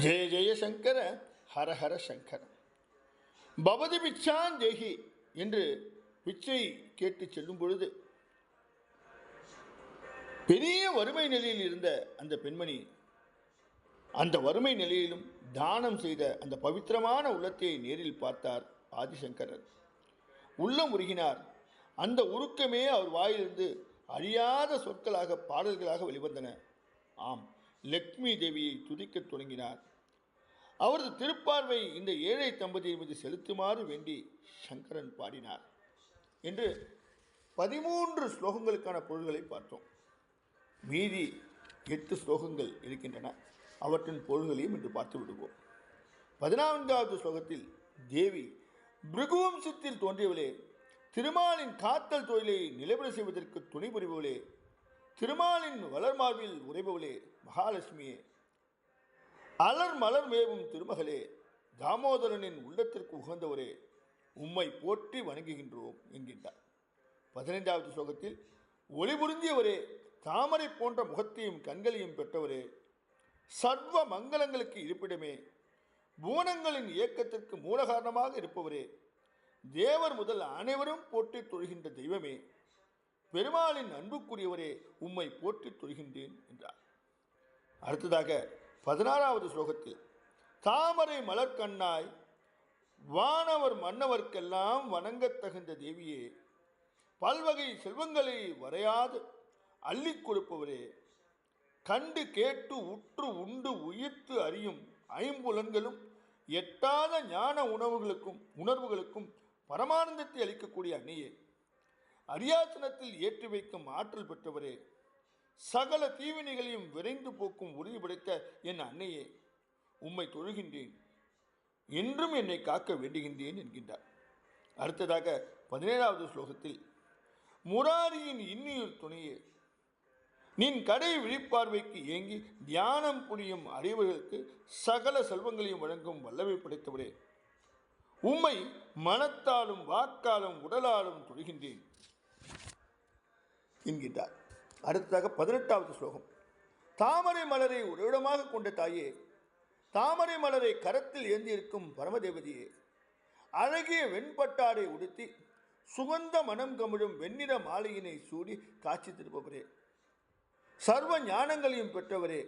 ஜெய ஜெய சங்கர ஹர ஹர சங்கர பவதி பிச்சான் ஜெயி என்று பிச்சை கேட்டு செல்லும் பொழுது பெரிய வறுமை நிலையில் இருந்த அந்த பெண்மணி அந்த வறுமை நிலையிலும் தானம் செய்த அந்த பவித்திரமான உள்ளத்தை நேரில் பார்த்தார் ஆதிசங்கரர். உள்ளம் உருகினார். அந்த உருக்கமே அவர் வாயிலிருந்து அழியாத சொற்களாக பாடல்களாக வெளிவந்தன. ஆம் லக்ஷ்மி தேவியை துதிக்கத் தொடங்கினார். அவரது திருப்பார்வை இந்த ஏழை தம்பதியின் மீது செலுத்துமாறு வேண்டி சங்கரன் பாடினார் என்று பதிமூன்று ஸ்லோகங்களுக்கான பொருள்களை பார்த்தோம். மீதி எட்டு ஸ்லோகங்கள் இருக்கின்றன. அவற்றின் பொருள்களையும் இன்று பார்த்து விடுவோம். பதினான்காவது ஸ்லோகத்தில் தேவி பிருகுவம்சத்தில் தோன்றியவளே திருமாலின் காத்தல் தொழிலை நிலைபெற செய்வதற்கு துணை புரிபவளே திருமாலின் வளர்மார்பில் உரைபவளே மகாலட்சுமியே. அலர் மலர் மேவும் திருமகளே தாமோதரனின் உள்ளத்திற்கு உகந்தவரே உம்மை போற்றி வணங்குகின்றோம் என்கின்றார். பதினைந்தாவது ஸ்லோகத்தில் ஒளிபுரிந்தியவரே தாமரை போன்ற முகத்தையும் கண்களையும் பெற்றவரே சர்வ மங்களங்களுக்கு இருப்பிடமே புவனங்களின் இயக்கத்திற்கு மூல காரணமாக இருப்பவரே தேவர் முதல் அனைவரும் போற்றி தொழுகின்ற தெய்வமே. பெருமாளின் அன்புக்குரியவரே உம்மை போற்றி தொழுகின்றேன் என்றார். அடுத்ததாக பதினாறாவது ஸ்லோகத்தில் தாமரை மலர்கண்ணாய் வானவர் மன்னவர்க்கெல்லாம் வணங்கத் தகுந்த தேவியே பல்வகை செல்வங்களை வரையாது அள்ளிக் கொடுப்பவரே கண்டு கேட்டு உற்று உண்டு உயிர்த்து அறியும் ஐம்புலன்களும் எட்டாத ஞான உணவுகளுக்கும் உணர்வுகளுக்கும் பரமானந்தத்தை அளிக்கக்கூடிய அன்னையே. அரியாசனத்தில் ஏற்றி வைக்கும் ஆற்றல் பெற்றவரே சகல தீவினைகளையும் விரைந்து போக்கும் உறுதி படைத்த என் அன்னையே உம்மை தொழுகின்றேன். என்றும் என்னை காக்க வேண்டுகின்றேன் என்கின்றார். அடுத்ததாக பதினேழாவது ஸ்லோகத்தில் முராரியின் இன்னியூர் துணையே நின் கடை விழிப்பார்வைக்கு ஏங்கி தியானம் புரியும் அறிவர்களுக்கு சகல செல்வங்களையும் வழங்கும் வல்லமை படைத்தவரே உம்மை மனத்தாலும் வாக்காலும் உடலாலும் தொழுகின்றேன். என்கின்றார். அடுத்ததாக பதினெட்டாவது ஸ்லோகம். தாமரை மலரை உறைவிடமாக கொண்ட தாயே தாமரை மலரை கரத்தில் ஏந்தியிருக்கும் பரமதேவதியே அழகிய வெண்பட்டாடை உடுத்தி சுகந்த மனம் கமிழும் வெண்ணிற மாலையினை சூடி காட்சி திருப்பவரே சர்வ ஞானங்களையும் பெற்றவரே.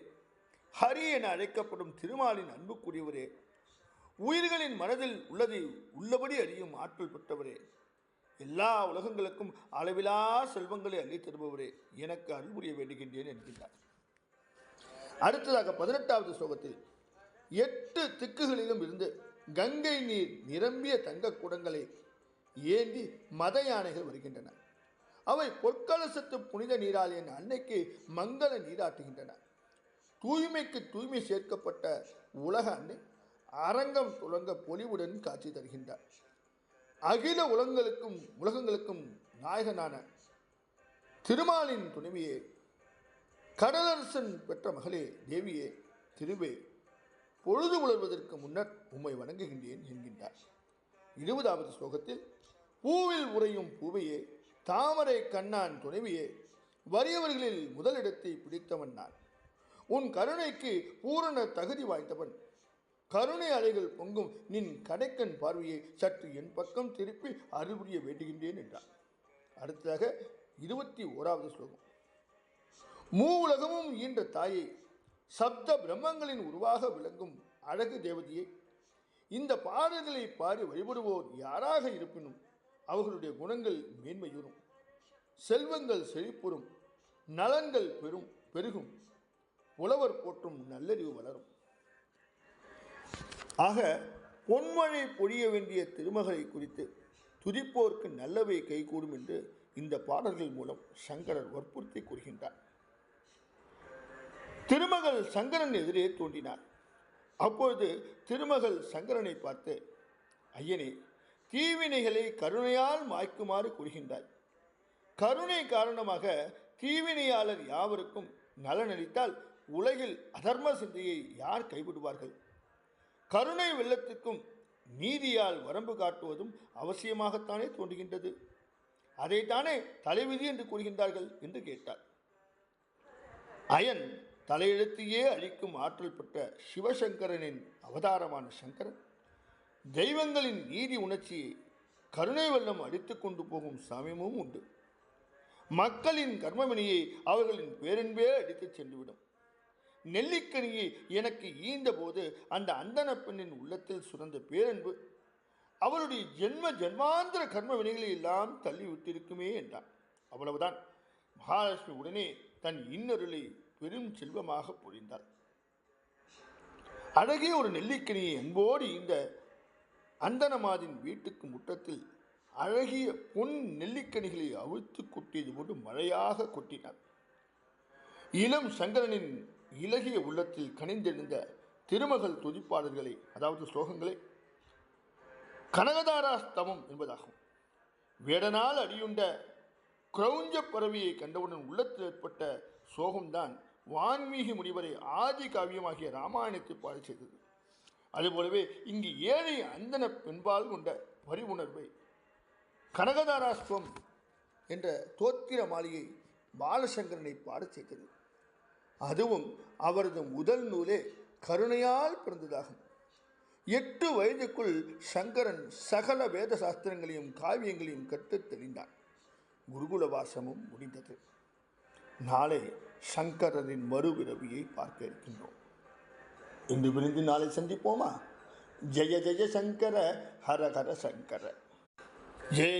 ஹரி என அழைக்கப்படும் திருமாலின் அன்புக்குரியவரே. உயிர்களின் மனதில் உள்ளதை உள்ளபடி அறியும் ஆற்றல் பெற்றவரே. எல்லா உலகங்களுக்கும் அளவிலா செல்வங்களை அள்ளித் தருபவரே எனக்கு அருள் புரிய வேண்டுகின்றேன் என்கின்றார். அடுத்ததாக பதினெட்டாவது ஸ்லோகத்தில் எட்டு திக்குகளிலும் இருந்து கங்கை நீர் நிரம்பிய தங்க குடங்களை ஏந்தி மத யானைகள் வருகின்றன. அவை பொற்கலசத்து புனித நீரால் என் அன்னைக்கு மங்கள நீராட்டுகின்றன. தூய்மைக்கு தூய்மை சேர்க்கப்பட்ட உலக அன்னை அரங்கம் துளங்க பொலிவுடன் காட்சி தருகின்றார். அகில உலகங்களுக்கும் உலகங்களுக்கும் நாயகனான திருமாலின் துணைவியே கடலரசன் பெற்ற மகளே தேவியே திருவே பொழுது உழர்வதற்கு முன்னர் உம்மை வணங்குகின்றேன் என்கின்றார். இருபதாவது ஸ்லோகத்தில் பூவில் உறையும் பூவையே தாமரை கண்ணான் துணைவியே வறியவர்களில் முதலிடத்தை பிடித்தவன் நான். உன் கருணைக்கு பூரண தகுதி வாய்ந்தவன் கருணை அலைகள் பொங்கும் நின் கடைக்கண் பார்வையை சற்று என் பக்கம் திருப்பி அறிவுரிய வேண்டுகின்றேன் என்றார் அடுத்ததாக இருபத்தி ஓராவது ஸ்லோகம். மூ உலகமும் ஈன்ற தாயை சப்த பிரம்மங்களின் உருவாக விளங்கும் அழகு தேவதையை இந்த பாடல்களை பாடி வழிபடுவோர் யாராக இருப்பினும் அவர்களுடைய குணங்கள் மேன்மையுறும். செல்வங்கள் செழிப்புறும் நலன்கள் பெரும் பெருகும் புலவர் போற்றும் நல்லறிவு வளரும். ஆக பொன்மழை பொழிய வேண்டிய திருமகளை குறித்து துதிப்போர்க்கு நல்லவை கைகூடும் என்று இந்த பாடல்கள் மூலம் சங்கரர் வற்புறுத்தி கூறுகின்றார். திருமகள் சங்கரன் எதிரே தோன்றினார். அப்பொழுது திருமகள் சங்கரனை பார்த்து ஐயனே தீவினைகளை கருணையால் மாய்க்குமாறு கூறுகின்றாய். கருணை காரணமாக தீவினையாளர் யாவருக்கும் நலனளித்தால் உலகில் அதர்ம சிந்தையை யார் கைவிடுவார்கள்? கருணை வெள்ளத்திற்கும் நீதியால் வரம்பு காட்டுவதும் அவசியமாகத்தானே தோன்றுகின்றது. அதைத்தானே தலைவிதி என்று கூறுகின்றார்கள் என்று கேட்டார். அயன் தலையெழுத்தையே அழிக்கும் ஆற்றல் பெற்ற சிவசங்கரனின் அவதாரமான சங்கரன் தெய்வங்களின் நீதி உணர்ச்சியை கருணை வெள்ளம் அடித்து கொண்டு போகும் சமயமும் உண்டு. மக்களின் கர்மவினியை அவர்களின் பேரன்பே அடித்துச் சென்றுவிடும். நெல்லிக்கனியை எனக்கு ஈந்தபோது அந்த அந்தன பெண்ணின் உள்ளத்தில் சுரந்த பேரன்பு அவளுடைய ஜென்ம ஜென்மாந்திர கர்ம வினைகளை எல்லாம் தள்ளிவிட்டிருக்குமே என்றான். அவ்வளவுதான். மகாலட்சுமி உடனே தன் இன்னொருளை பெரும் செல்வமாக பொழிந்தாள். அழகிய ஒரு நெல்லிக்கனியை அன்போடு இந்த அந்தனமாதின் வீட்டுக்கு முற்றத்தில் அழகிய பொன் நெல்லிக்கனிகளை அவிழ்த்து கொட்டியது போன்று மழையாக கொட்டினார் இளம் சங்கரனின் இலகிய உள்ளத்தில் கனிந்தெழுந்த திருமகள் துதிப்பாடல்களை அதாவது ஸ்லோகங்களை கனகதாராஸ்தவம் என்பதாகும். வேடனால் அடியுண்ட கிரௌஞ்ச பறவையை கண்டவுடன் உள்ளத்தில் ஏற்பட்ட சோகம்தான் வான்மீகி முனிவரை ஆதி காவியமாகிய ராமாயணத்தை பாடச் செய்தது. அதுபோலவே இங்கு ஏழை அந்தன பெண்பால் கொண்ட பரிவுணர்வை கனகதாராஸ்வம் என்ற தோத்திர மாளிகை பாலசங்கரனை பாடச் செய்தது. அதுவும் அவரது முதல் நூலே கருணையால் பிறந்ததாகும். எட்டு வயதுக்குள் சங்கரன் சகல வேத சாஸ்திரங்களையும் காவியங்களையும் கற்றுத் தெளிந்தான். குருகுல வாசமும் முடிந்தது. நாளை சங்கரனின் மறுபிறவியை பார்க்க இருக்கின்றோம். இன்று விருந்து நாளை சந்திப்போமா? ஜெய ஜெய சங்கர ஹர ஹர சங்கர. ஜெய